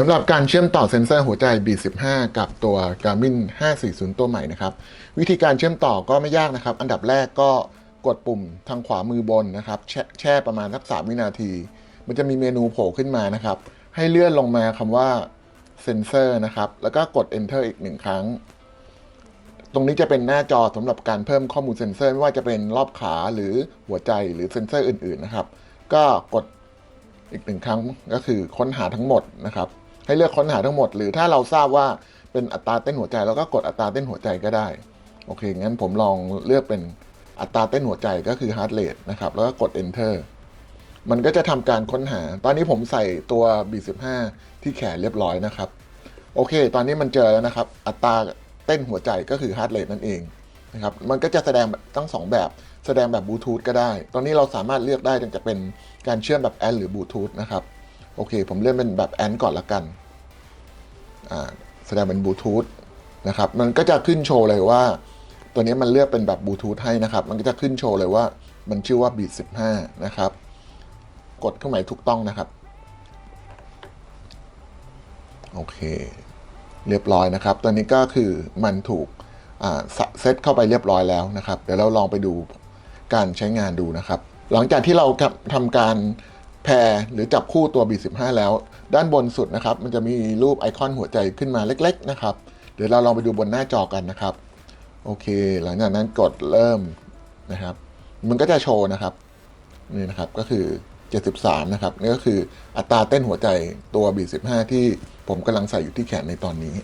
สำหรับการเชื่อมต่อเซ็นเซอร์หัวใจ B15 กับตัว Garmin 540 ตัวใหม่นะครับ วิธีการเชื่อมต่อก็ไม่ยากนะครับ อันดับแรกก็กดปุ่มทางขวามือบนนะครับ แช่แช่ประมาณสัก 3 วินาที มันจะมีเมนูโผล่ขึ้นมานะครับ ให้เลื่อนลงมาคำว่าเซนเซอร์นะครับ แล้วก็กด Enter อีกหนึ่งครั้ง ตรงนี้จะเป็นหน้าจอสำหรับการเพิ่มข้อมูลเซ็นเซอร์ไม่ว่าจะเป็นรอบขาหรือหัวใจหรือเซ็นเซอร์อื่นๆนะครับ ก็กดอีกหนึ่งครั้งก็คือค้นหาทั้งหมดนะครับ ให้เลือกค้นหาทั้งหมด หรือถ้าเราทราบว่าเป็นอัตราเต้นหัวใจเราก็กดอัตราเต้นหัวใจก็ได้ โอเค งั้นผมลองเลือกเป็นอัตราเต้นหัวใจก็คือ heart rate นะครับ แล้วก็กด enter มันก็จะทำการค้นหา ตอนนี้ผมใส่ตัว B15 ที่แขนเรียบร้อยนะครับ โอเค ตอนนี้มันเจอแล้วนะครับ อัตราเต้นหัวใจก็คือ heart rate นั่นเองนะครับ มันก็จะแสดงตั้งสองแบบ แสดงแบบบลูทูธก็ได้ ตอนนี้เราสามารถเลือกได้จะเป็นการเชื่อมแบบแอนหรือบลูทูธนะครับ โอเค ผมเลือกเป็นแบบแอนก่อนละกันอ่าแสดงเป็นบลูทูธนะครับ มันก็จะขึ้นโชว์เลยว่า ตัวนี้มันเลือกเป็นแบบบลูทูธให้นะครับ มันก็จะขึ้นโชว์เลยว่ามันชื่อว่า Beat 15 นะครับ กดเครื่องหมายถูกต้องนะครับ โอเค เรียบร้อยนะครับตัวนี้ก็คือมันถูกเซตเข้าไปเรียบร้อยแล้วนะครับ เดี๋ยวเราลองไปดูการใช้งานดูนะครับ หลังจากที่เราทำการ แพรหรือจับคู่ตัว B15 แล้ว ด้านบนสุดนะครับ มันจะมีรูปไอคอนหัวใจขึ้นมาเล็ก ๆ นะครับ เดี๋ยวเราลองไปดูบนหน้าจอกันนะครับ โอเค หลังจากนั้นกดเริ่มนะครับ มันก็จะโชว์นะครับ นี่นะครับก็คือ 73 นะครับนี่ก็คืออัตราเต้นหัวใจตัว B15 ที่ผมกำลังใส่อยู่ที่แขนในตอนนี้